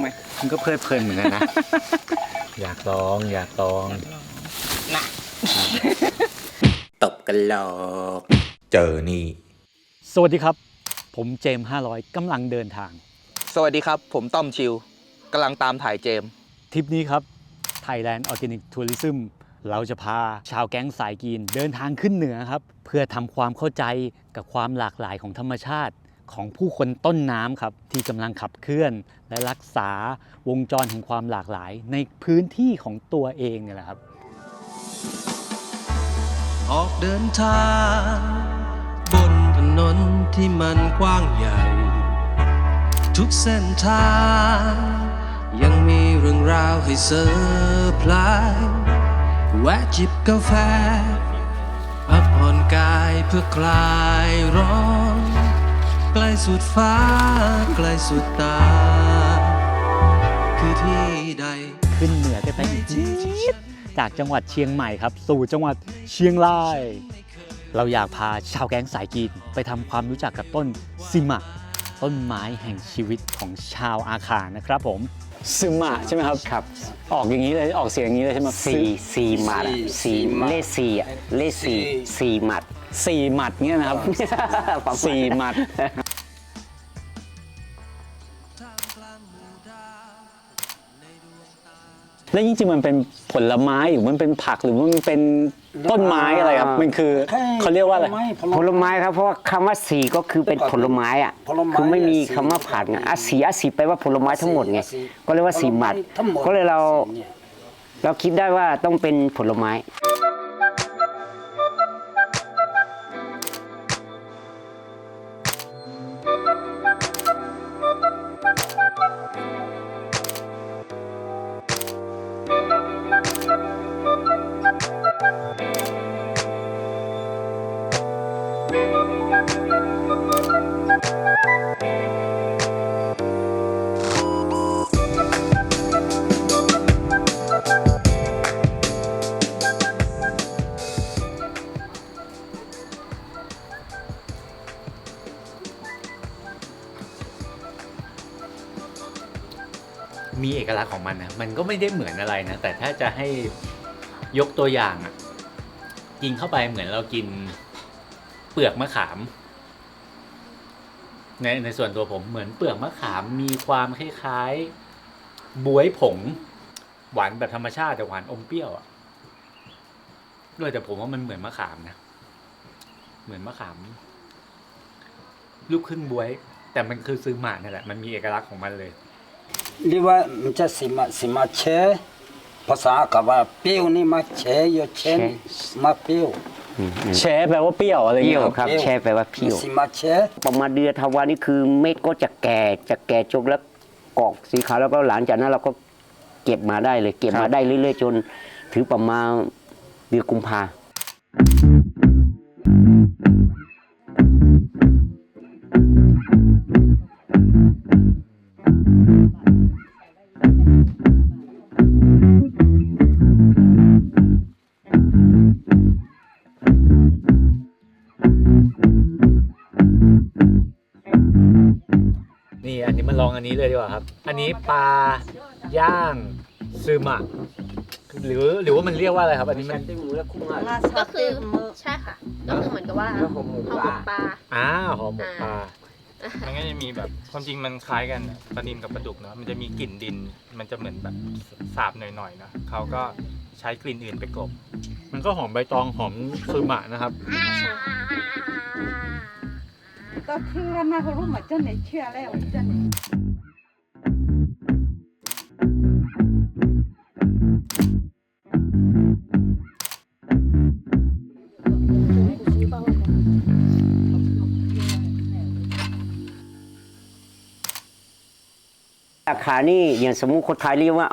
ไหมมันก็เพลิดเพลินเหมือนกันนะ อยากลองอยากลองนะตบกันหลอกเจอนี่ สวัสดีครับ ผมเจมส์500กำลังเดินทาง สวัสดีครับ ผมต้อมชิวกำลังตามถ่ายเจมส์ทริปนี้ครับ Thailand Organic Tourism เราจะพาชาวแก๊งสายกีนเดินทางขึ้นเหนือครับ เพื่อทำความเข้าใจกับความหลากหลายของธรรมชาติ ของผู้คนต้นน้ำครับ ที่กำลังขับเคลื่อนและรักษาวงจรแห่งความหลากหลาย ในพื้นที่ของตัวเองเนี่ยแหละครับ ออกเดินทาง บนถนนที่มันกว้างใหญ่ ทุกเส้นทาง ยังมีเรื่องราวให้เซอร์ไพรส์แวะจิบกาแฟพักผ่อนกายเพื่อคลายร้อน สุดฟ้า ไกลสุดตา คือที่ใด ขึ้นเหนือกันไปอีกนิดจากจังหวัดเชียงใหม่ครับ สู่จังหวัดเชียงราย เราอยากพาชาวแก๊งสายกีนไปทำความรู้จักกับต้นซิมะต้นไม้แห่งชีวิตของชาวอาคานะครับผมซิมะใช่ไหมครับ ครับ ออกอย่างนี้เลยออกเสียงอย่างนี้เลยใช่ไหมสี่สี่หมัดอะสี่เลขสี่อะเลขสี่สี่หมัด สี่หมัดเนี่ยนะครับ สี่หมัด แล้วจริงๆมันเป็นผลไม้หรือมันเป็นผักหรือมันเป็นต้นไม้อะไรครับ มันคือเขาเรียกว่าอะไร ผลไม้ครับเพราะว่าคำว่าสีก็คือเป็นผลไม้อะคือไม่มีคำว่าผักไงอาสีอาสีแปลว่าผลไม้ทั้งหมดไงก็เรียกว่าสีหมัดก็เลยเรา เราคิดได้ว่าต้องเป็นผลไม้ ของมันนะมันก็ไม่ได้เหมือนอะไรนะ แต่ถ้าจะให้ยกตัวอย่างอะ กินเข้าไปเหมือนเรากินเปลือกมะขาม ในในส่วนตัวผมเหมือนเปลือกมะขามมีความคล้ายๆบวยผง หวานแบบธรรมชาติแต่หวานอมเปรี้ยวอะด้วยแต่ผมว่ามันเหมือนมะขามนะ เหมือนมะขาม ลูกครึ่งบวย แต่มันคือซื้อหมานี่นแหละ มันมีเอกลักษณ์ของมันเลย เรียกว่ามันจะสิมาสิมาเชภาษากับว่าเปรี้ยวนี่มาเชโยเชนมาเปรี้ยวแชแปลว่าเปรี้ยวอะไรเปรี้เงี้ยยวครับครับแช่แปลว่าเปรี้ยวสิมาเชประมาณเดือนธันวานี่คือเม็ดก็จะแก่จะแก่จนแล้วกอกสีขาวแล้วก็หลังจากนั้นเราก็เก็บมาได้เลย เก็บมาได้เรื่อยๆจนถึงประมาณเดือนกุมภา ครับ อันนี้ปลาย่างซึมะหรือหรือว่ามันเรียกว่าอะไรครับ อันนี้มันก็คือใช่ค่ะ ก็คือเหมือนกับว่าห่อหมกปลาอ้าวหอมหมกปลามันก็จะมีแบบความจริงมันคล้ายกันปลาดินกับปลาดุกเนาะมันจะมีกลิ่นดิน มันจะเหมือนแบบสาบหน่อยๆเนาะเขาก็ใช้กลิ่นอื่นไปกลบ มันก็หอมใบตองหอมซึมะนะครับก็เชื่อนะเขารู้มาเจ้าไหนเชื่อแล้วเจ้าไหน อาคานี่อย่างสมมุติคนไทยเรียกว่า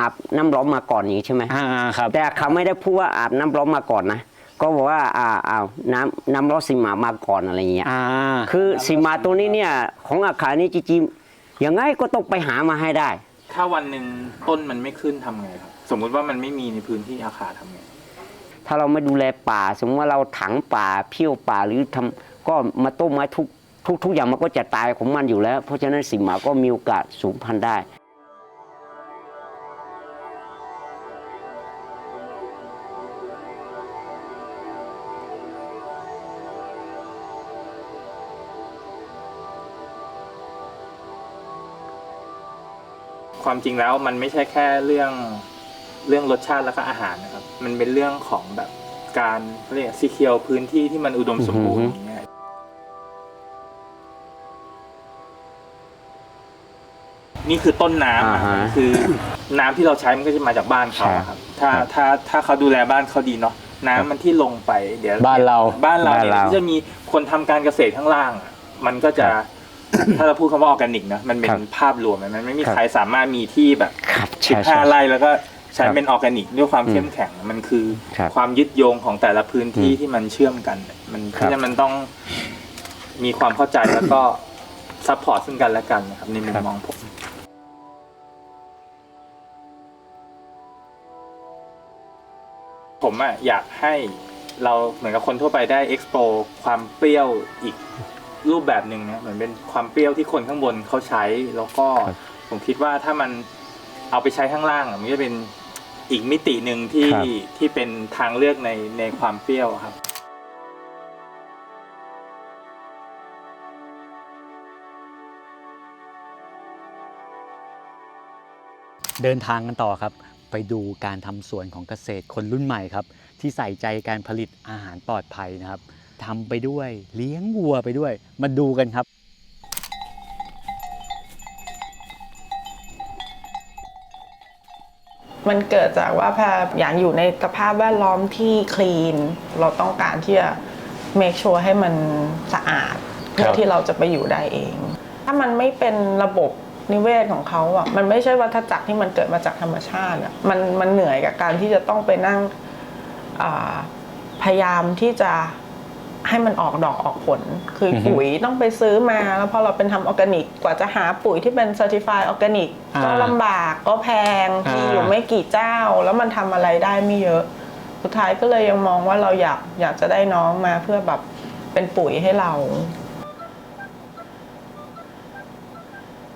อาบน้ำร้อนมาก่อนอย่างนี้ใช่ไหมอ่าครับ แต่เขาไม่ได้พูดว่าอาบน้ำร้อนมาก่อนนะ ก็บอกว่าอ่าอ่าน้ำน้ำร้อนสีหมามาก่อนอะไรอย่างเงี้ย อ่า คือสีหมาตัวนี้เนี่ยของอาคานี่จริงๆยังไงก็ต้องไปหามาให้ได้ ถ้าวันหนึ่งต้นมันไม่ขึ้นทำไงครับ สมมุติว่ามันไม่มีในพื้นที่อาคาทำไง ถ้าเราไม่ดูแลป่า สมมติว่าเราถังป่าเพี้ยวป่าหรือทำก็มาต้มไม้ทุก ทุกทุกอย่างมันก็จะตายของมันอยู่แล้ว เพราะฉะนั้นสิงหมาก็มีโอกาสสูงพันได้ความจริงแล้วมันไม่ใช่แค่เรื่องเรื่องรสชาติแล้วก็อาหารนะครับ มันเป็นเรื่องของแบบการเรียกสีเคียวพื้นที่ที่มันอุดมสมบูรณ์ นี่คือต้นน้ำอ่าอะฮะ คือน้ำที่เราใช้มันก็จะมาจากบ้านเขาอะครับ ถ้าถ้าถ้าเขาดูแลบ้านเขาดีเนาะน้ำมันที่ลงไปเดี๋ยว บ้านเรา บ้านเราเนี่ยบ้านเราที่จะมีคนทำการเกษตรข้างล่างอะมันก็จะ ถ้าเราพูดคำว่าออร์แกนิกนะมันเป็นครับภาพรวมอะมันไม่มีครับ ใครสามารถมีที่แบบครับสิบใช่ห้าใช่ไร่แล้วก็ใช้ครับเป็นออร์แกนิกด้วยความอืมเข้มแข็งมันคือครับความยึดโยงของแต่ละพื้นที่อืมที่มันเชื่อมกัน มันเพครับ ราะฉะนั้นมันต้องมีความเข้าใจแล้วก็ซัพพอร์ตซึ่งกันและกันนะครับในมุมมองผม ผมอะอยากให้เราเหมือนกับคนทั่วไปได้ explore ความเปรี้ยวอีกรูปแบบหนึ่งนะเหมือนเป็นความเปรี้ยวที่คนข้างบนเขาใช้แล้วก็ครับผมคิดว่าถ้ามันเอาไปใช้ข้างล่างอะมันจะเป็นอีกมิติหนึ่งที่ครับ ที่เป็นทางเลือกในในความเปรี้ยวครับ เดินทางกันต่อครับ ไปดูการทำสวนของเกษตรคนรุ่นใหม่ครับ ที่ใส่ใจการผลิตอาหารปลอดภัยนะครับทำไปด้วยเลี้ยงวัวไปด้วย มาดูกันครับ มันเกิดจากว่าแพรอยากอยู่ในสภาพแวดล้อมที่คลีน เราต้องการที่จะ make sure ให้มันสะอาด เพื่อที่เราจะไปอยู่ได้เอง ถ้ามันไม่เป็นระบบ นิเวศของเขาอะมันไม่ใช่วัฏจักรที่มันเกิดมาจากธรรมชาติอะมันมันเหนื่อยกับการที่จะต้องไปนั่งอ่าพยายามที่จะให้มันออกดอกออกผล คือออฮึปุ๋ยต้องไปซื้อมา แล้วพอเราเป็นทำออร์แกนิก กว่าจะหาปุ๋ยที่เป็น certified ออร์แกนิกอ่าก็ลำบากก็แพงที่อยู่อ่าไม่กี่เจ้า แล้วมันทำอะไรได้ไม่เยอะ สุดท้ายก็เลยยังมองว่าเราอยากอยากจะได้น้องมาเพื่อแบบเป็นปุ๋ยให้เรา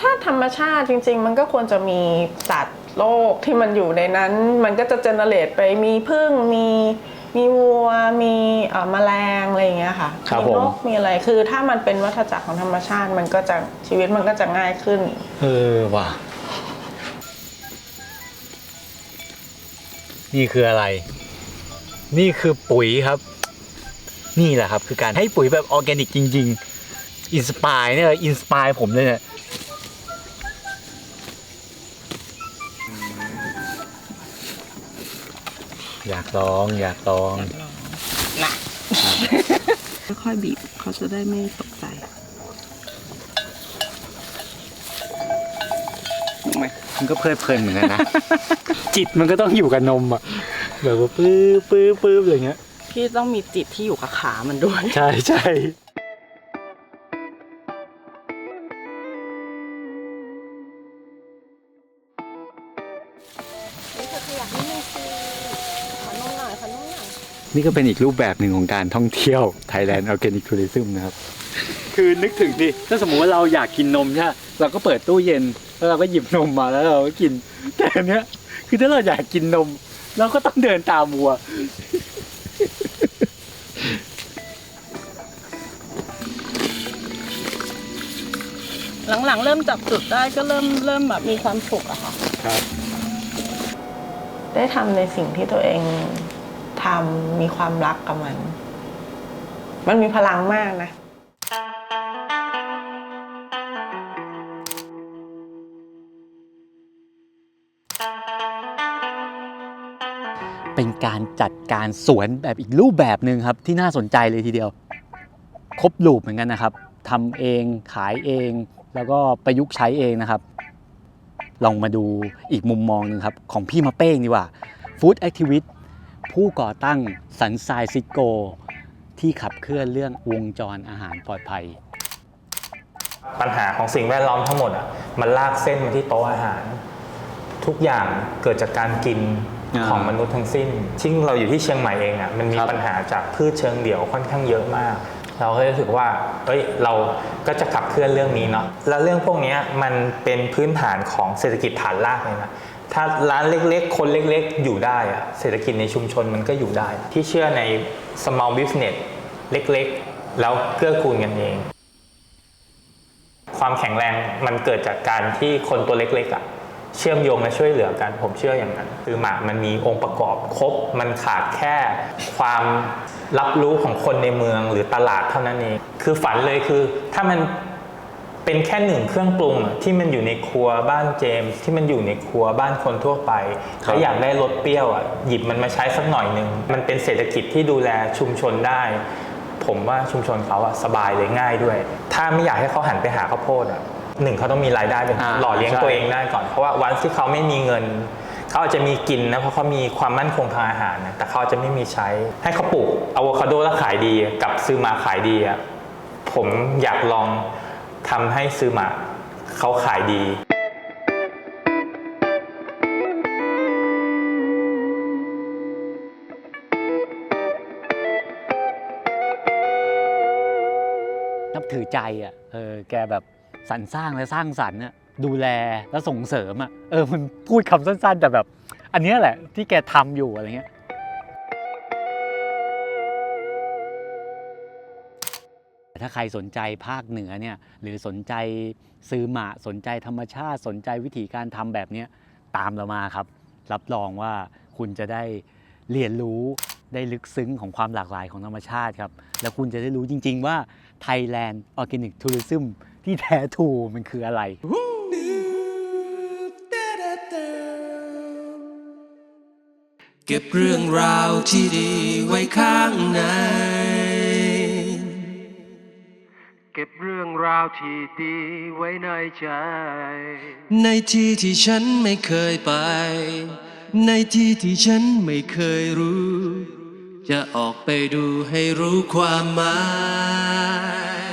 ถ้าธรรมชาติจริง ๆ มันก็ควรจะมีสัตว์โลกที่มันอยู่ในนั้น มันก็จะเจเนเรตไปมีพึ่งมีมีวัวมีเอ่อแมลงอะไรอย่างเงี้ยค่ะครับมีนผมกมีอะไรคือถ้ามันเป็นวัฏจักรของธรรมชาติมันก็จะชีวิตมันก็จะง่ายขึ้น เออว่ะ นี่คืออะไร นี่คือปุ๋ยครับ นี่แหละครับ คือการให้ปุ๋ยแบบออร์แกนิกจริง ๆ อินสปายเนี่ยอินสปายผมเลยเนี่ย อยากลองอยากลองค่อยๆบีบเขาจะได้ไม่ตกใจมันก็เพลิดเพลินเหมือนกันนะ จิตมันก็ต้องอยู่กับนมอะแบบว่าปื้อปื้อปื้ออะไรเงี้ย พี่ต้องมีจิตที่อยู่กับขามันด้วย ใช่ใช่ นี่ก็เป็นอีกรูปแบบหนึ่งของการท่องเที่ยว Thailand Organic Tourism นะครับ คือนึกถึงดิถ้าสมมติว่าเราอยากกินนมใช่ไหมเราก็เปิดตู้เย็น แล้วเราก็หยิบนมมาแล้วเราก็กิน แต่อันเนี้ย คือถ้าเราอยากกินนม เราก็ต้องเดินตามวัว หลังๆ เริ่มจับจุดได้ก็เริ่มเริ่มแบบมีความสุขอะค่ะ ครับ ได้ทำในสิ่งที่ตัวเอง ทำมีความรักกับมัน มันมีพลังมากนะเป็นการจัดการสวนแบบอีกรูปแบบหนึ่งครับ ที่น่าสนใจเลยทีเดียว ครบลูปเหมือนกันนะครับทำเองขายเอง แล้วก็ประยุกต์ใช้เองนะครับ ลองมาดูอีกมุมมองหนึ่งครับ ของพี่มาเป้งดีกว่าฟู้ดแอคทิวิต ผู้ก่อตั้งสันทรายซิโก ที่ขับเคลื่อนเรื่องวงจรอาหารปลอดภัย ปัญหาของสิ่งแวดล้อมทั้งหมดอะมันลากเส้นมาที่โต๊ะอาหาร ทุกอย่างเกิดจากการกินอ่าของมนุษย์ทั้งสิ้นซึ่งเราอยู่ที่เชียงใหม่เองอะมันมีครับ ปัญหาจากพืชเชิงเดี่ยวค่อนข้างเยอะมาก เราก็เลยรู้สึกว่าเอ้ยเราก็จะขับเคลื่อนเรื่องนี้เนาะแล้วเรื่องพวกเนี้ยมันเป็นพื้นฐานของเศรษฐกิจฐานรากเลยนะ ถ้าร้านเล็กๆ คนเล็กๆ อยู่ได้อะเศรษฐกิจในชุมชนมันก็อยู่ได้ ที่เชื่อใน small business เล็กๆ แล้วเกื้อกูลกันเอง ความแข็งแรงมันเกิดจากการที่คนตัวเล็กๆอะเชื่อมโยงและช่วยเหลือกัน ผมเชื่ออย่างนั้น คือหมากมันมีองค์ประกอบครบ มันขาดแค่ความรับรู้ของคนในเมืองหรือตลาดเท่านั้นเอง คือฝันเลยคือถ้ามัน เป็นแค่หนึ่งเครื่องปรุงอะที่มันอยู่ในครัวบ้านเจมส์ที่มันอยู่ในครัวบ้านคนทั่วไปแล้วอยากได้รสเปรี้ยวอะหยิบมันมาใช้สักหน่อยหนึ่งมันเป็นเศรษฐกิจที่ดูแลชุมชนได้ ผมว่าชุมชนเขาอะสบายเลยง่ายด้วย ถ้าไม่อยากให้เขาหันไปหาข้าวโพดอะหนึ่งเขาต้องมีรายได้เป็นอ่าหล่อเลี้ยงใช่ตัวเองได้ก่อนเพราะว่าวันที่เขาไม่มีเงินเขาอาจจะมีกินนะเพราะเขามีความมั่นคงทางอาหารนะแต่เขาจะไม่มีใช้ ให้เขาปลูกอะโวคาโดแล้วขายดีกับซื้อมาขายดีอะผมอยากลอง ทำให้ซื้อมาเขาขายดีนับถือใจอะ เออ แกแบบสรรสร้างและสร้างสรรค์อะดูแลและส่งเสริมอะ เออ มันพูดคำสั้นๆ แต่แบบ อันเนี้ยแหละที่แกทำอยู่อะไรเงี้ย ถ้าใครสนใจภาคเหนือเนี่ยหรือสนใจซื้อหมาสนใจธรรมชาติสนใจวิธีการทำแบบเนี้ยตามเรามาครับ รับรองว่าคุณจะได้เรียนรู้ได้ลึกซึ้งของความหลากหลายของธรรมชาติครับ แล้วคุณจะได้รู้จริง ๆ ว่า Thailand Organic Tourism ที่แท้ทรูมันคืออะไร เก็บเรื่องราวที่ดีไว้ข้างใน เก็บเรื่องราวที่ดีไว้ในใจ ในที่ที่ฉันไม่เคยไป ในที่ที่ฉันไม่เคยรู้ จะออกไปดูให้รู้ความหมาย